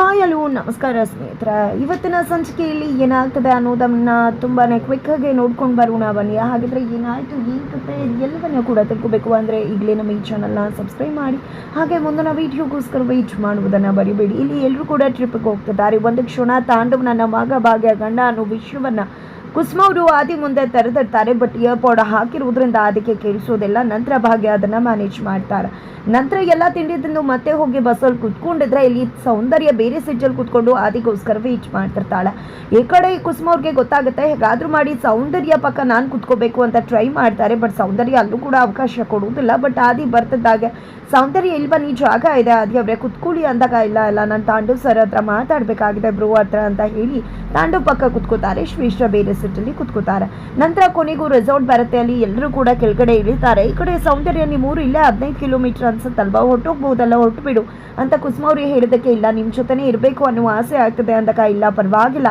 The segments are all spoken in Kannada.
ಹಾಯ್ ಹಲೋ, ನಮಸ್ಕಾರ ಸ್ನೇಹಿತರ. ಇವತ್ತಿನ ಸಂಚಿಕೆಯಲ್ಲಿ ಏನಾಗ್ತದೆ ಅನ್ನೋದನ್ನ ತುಂಬಾ ಕ್ವಿಕ್ಕಾಗಿ ನೋಡ್ಕೊಂಡು ಬರೋಣ ಬನ್ನಿ. ಹಾಗಿದ್ರೆ ಏನಾಯಿತು ಏನು ಕತೆ ಎಲ್ಲವನ್ನ ಕೂಡ ತಿಳ್ಕೋಬೇಕು. ಅಂದರೆ ಈಗಲೇ ನಮ್ಮ ಈ ಚಾನಲ್ನ ಸಬ್ಸ್ಕ್ರೈಬ್ ಮಾಡಿ, ಹಾಗೆ ಮುಂದಿನ ವೀಡಿಯೋಗೋಸ್ಕರ ವೆಯ್ಟ್ ಮಾಡುವುದನ್ನು ಬರಿಬೇಡಿ ಇಲ್ಲಿ ಎಲ್ಲರೂ ಕೂಡ ಟ್ರಿಪ್ಗೆ ಹೋಗ್ತಿದ್ದಾರೆ. ಒಂದು ಕ್ಷಣ ತಾಂಡವನ ಮಗ ಭಾಗ್ಯ ಗಂಡ ಅನ್ನೋ ವಿಷಯವನ್ನು ಕುಸುಮ ಅವರು ಆದಿ ಮುಂದೆ ತೆರೆದಿರ್ತಾರೆ ಬಟ್ ಇಯರ್ಪಾಡ್ ಹಾಕಿರುವುದರಿಂದ ಅದಕ್ಕೆ ಕೇಳಿಸೋದಿಲ್ಲ. ನಂತರ ಭಾಗ್ಯ ಅದನ್ನು ಮ್ಯಾನೇಜ್ ಮಾಡ್ತಾರೆ. ನಂತರ ಎಲ್ಲ ತಿಂಡಿ ತಿಂದು ಮತ್ತೆ ಹೋಗಿ ಬಸ್ಸಲ್ಲಿ ಕುತ್ಕೊಂಡಿದ್ರೆ ಇಲ್ಲಿ ಸೌಂದರ್ಯ ಬೇರೆ ಸೀಟಲ್ಲಿ ಕುತ್ಕೊಂಡು ಆದಿಗೋಸ್ಕರ ವೇಟ್ ಮಾಡ್ತಿರ್ತಾಳೆ. ಈ ಕಡೆ ಕುಸುಮ ಅವ್ರಿಗೆ ಗೊತ್ತಾಗುತ್ತೆ, ಹೇಗಾದ್ರೂ ಮಾಡಿ ಸೌಂದರ್ಯ ಪಕ್ಕ ನಾನು ಕುತ್ಕೋಬೇಕು ಅಂತ ಟ್ರೈ ಮಾಡ್ತಾರೆ ಬಟ್ ಸೌಂದರ್ಯ ಅಲ್ಲೂ ಕೂಡ ಅವಕಾಶ ಕೊಡುವುದಿಲ್ಲ. ಬಟ್ ಆದಿ ಬರ್ತಿದ್ದಾಗೆ ಸೌಂದರ್ಯ ಇಲ್ಲಿ ಬನ್ನಿ ಜಾಗ ಇದೆ ಆದಿ ಅವರೇ, ಕುತ್ಕೊಳ್ಳಿ ಅಂದಾಗ ಇಲ್ಲ ಇಲ್ಲ, ನಾನು ತಾಂಡವ್ ಸರ್ ಹತ್ರ ಮಾತಾಡಬೇಕಾಗಿದೆ ಬ್ರೋ ಹತ್ರ ಅಂತ ಹೇಳಿ ತಾಂಡವ್ ಪಕ್ಕ ಕುತ್ಕೋತಾರೆ. ಶ್ರೇಷ್ಠ ಬೇರೆ ಸೀಟಲ್ಲಿ ಕುತ್ಕೋತಾರೆ. ನಂತರ ಕೊನೆಗೂ ರೆಸಾರ್ಟ್ ಬರುತ್ತೆ. ಅಲ್ಲಿ ಎಲ್ಲರೂ ಕೂಡ ಕೆಳಗಡೆ ಇಳಿತಾರೆ. ಈ ಕಡೆ ಸೌಂದರ್ಯ ನಿಮ್ಮೂರು ಇಲ್ಲೇ ಹದಿನೈದು ಕಿಲೋಮೀಟರ್ ಅನ್ಸುತ್ತಲ್ವಾ ಹೊರಟೋಗ್ಬೋದಲ್ಲ ಹೊರಟು ಬಿಡು ಅಂತ ಕುಸುಮ ಅವ್ರಿಗೆ ಇಲ್ಲ ನಿಮ್ಮ ಜೊತೆನೇ ಇರಬೇಕು ಅನ್ನೋ ಆಸೆ ಆಗ್ತದೆ ಅಂದಾಗ ಇಲ್ಲ, ಪರವಾಗಿಲ್ಲ.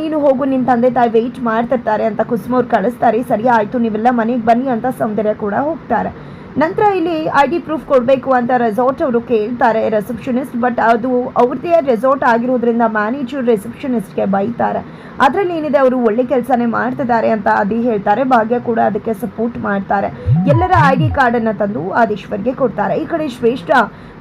ನೀನು ಹೋಗು ನಿನ್ನ ತಂದೆ ತಾಯಿ ವೆಯ್ಟ್ ಮಾಡ್ತಿರ್ತಾರೆ ಅಂತ ಕುಸುಮ ಅವ್ರು ಕಳಿಸ್ತಾರೆ. ಸರಿ, ಆಯಿತು, ನೀವೆಲ್ಲ ಮನೆಗೆ ಬನ್ನಿ ಅಂತ ಸೌಂದರ್ಯ ಕೂಡ ಹೋಗ್ತಾರೆ. ನಂತರ ಇಲ್ಲಿ ಐ ಡಿ ಪ್ರೂಫ್ ಕೊಡಬೇಕು ಅಂತ ರೆಸಾರ್ಟ್ ಅವರು ಕೇಳ್ತಾರೆ ರಿಸೆಪ್ಷನಿಸ್ಟ್ ಬಟ್ ಅದು ಅವ್ರದ್ದೇ ರೆಸಾರ್ಟ್ ಆಗಿರೋದ್ರಿಂದ ಮ್ಯಾನೇಜರ್ ರೆಸೆಪ್ಷನಿಸ್ಟ್ಗೆ ಬೈತಾರೆ. ಅದರಲ್ಲಿ ಏನಿದೆ, ಅವರು ಒಳ್ಳೆ ಕೆಲಸನೇ ಮಾಡ್ತಿದ್ದಾರೆ ಅಂತ ಅದಿ ಹೇಳ್ತಾರೆ. ಭಾಗ್ಯ ಕೂಡ ಅದಕ್ಕೆ ಸಪೋರ್ಟ್ ಮಾಡ್ತಾರೆ. ಎಲ್ಲರ ಐ ಡಿ ಕಾರ್ಡನ್ನು ತಂದು ಆದೀಶ್ವರ್ಗೆ ಕೊಡ್ತಾರೆ. ಈ ಕಡೆ ಶ್ರೇಷ್ಠ,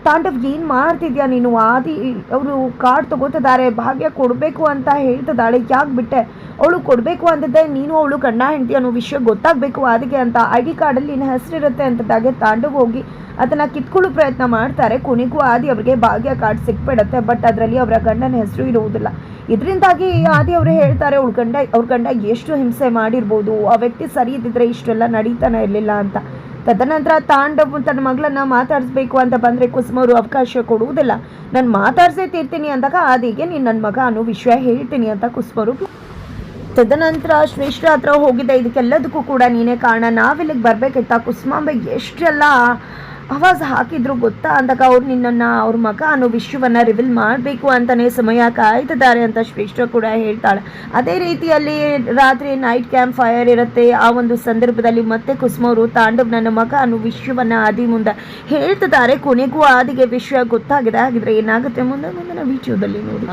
ತಾಂಡವ್ ಏನು ಮಾಡ್ತಿದ್ಯಾ ನೀನು? ಆದಿ, ಅವರು ಕಾರ್ಡ್ ತಗೋತಿದ್ದಾರೆ. ಭಾಗ್ಯ ಕೊಡಬೇಕು ಅಂತ ಹೇಳ್ತಿದ್ದಾಳೆ. ಯಾಕೆ ಬಿಟ್ಟೆ? ಅವಳು ಕೊಡಬೇಕು ಅಂತದ್ದೇ, ನೀನು ಅವಳು ಗಂಡ ಹೆಂಡತಿ ಅನ್ನೋ ವಿಷಯ ಗೊತ್ತಾಗಬೇಕು. ಅದಕ್ಕೆ ಅಂತ ಐ ಡಿ ಕಾರ್ಡಲ್ಲಿ ನಿನ್ನ ಹೆಸರಿರುತ್ತೆ ಅಂತದಾಗೆ ತಾಂಡವ್ ಹೋಗಿ ಅದನ್ನು ಕಿತ್ಕೊಳ್ಳೋ ಪ್ರಯತ್ನ ಮಾಡ್ತಾರೆ. ಕೊನೆಗೂ ಆದಿ ಅವರಿಗೆ ಭಾಗ್ಯ ಕಾರ್ಡ್ ಸಿಕ್ಬಿಡತ್ತೆ, ಬಟ್ ಅದರಲ್ಲಿ ಅವರ ಗಂಡನ ಹೆಸರು ಇರುವುದಿಲ್ಲ ಇದರಿಂದಾಗಿ ಆದಿ ಅವರು ಹೇಳ್ತಾರೆ, ಅವ್ಳ ಗಂಡ, ಅವ್ರ ಗಂಡ ಎಷ್ಟು ಹಿಂಸೆ ಮಾಡಿರ್ಬೋದು, ಆ ವ್ಯಕ್ತಿ ಸರಿ ಇದ್ದಿದ್ರೆ ಇಷ್ಟೆಲ್ಲ ನಡೀತಾನೆ ಇರಲಿಲ್ಲ ಅಂತ. ತದನಂತರ ತಾಂಡವ್ ತನ್ನ ಮಗಳನ್ನ ಮಾತಾಡಿಸ್ಬೇಕು ಅಂತ ಬಂದರೆ ಕುಸುಮ ಅವರು ಅವಕಾಶ ಕೊಡುವುದಿಲ್ಲ. ನಾನು ಮಾತಾಡ್ಸೇ ತೀರ್ತೀನಿ ಅಂದಾಗ ಆದಿಗೆ ನೀನು ನನ್ನ ಮಗ ಅನ್ನೋ ವಿಷಯ ಹೇಳ್ತೀನಿ ಅಂತ ಕುಸುಮರು ತದನಂತರ ಶ್ರೇಷ್ಠ ಹತ್ರ ಹೋಗಿದ್ದೆ ಇದಕ್ಕೆಲ್ಲದಕ್ಕೂ ಕೂಡ ನೀನೇ ಕಾರಣ. ನಾವಿಲ್ಲಿಗೆ ಬರಬೇಕಿತ್ತ ಕುಸುಮಾಂಬೆ. ಎಷ್ಟೆಲ್ಲ ಆವಾಜ್ ಹಾಕಿದ್ರು ಗೊತ್ತಾ? ಅಂದಾಗ ಅವ್ರು ನಿನ್ನನ್ನು, ಅವ್ರ ಮಗ ಅನ್ನೋ ವಿಷಯವನ್ನು ರಿವೀಲ್ ಮಾಡಬೇಕು ಅಂತಲೇ ಸಮಯ ಕಾಯ್ತಿದ್ದಾರೆ ಅಂತ ಶ್ರೇಷ್ಠ ಕೂಡ ಹೇಳ್ತಾಳೆ. ಅದೇ ರೀತಿಯಲ್ಲಿ ರಾತ್ರಿ ನೈಟ್ ಕ್ಯಾಂಪ್ ಫೈರ್ ಇರುತ್ತೆ. ಆ ಒಂದು ಸಂದರ್ಭದಲ್ಲಿ ಮತ್ತೆ ಕುಸುಮವರು ತಾಂಡವ್ ನನ್ನ ಮಗ ಅನ್ನೋ ವಿಷಯವನ್ನು ಆದಿ ಮುಂದೆ ಹೇಳ್ತಿದ್ದಾರೆ. ಕೊನೆಗೂ ಆದಿಗೆ ವಿಷಯ ಗೊತ್ತಾಗಿದೆ. ಹಾಗಿದ್ರೆ ಏನಾಗುತ್ತೆ? ಮುಂದೆ ಮುಂದಿನ ವಿಡಿಯೋದಲ್ಲಿ ನೋಡಿ.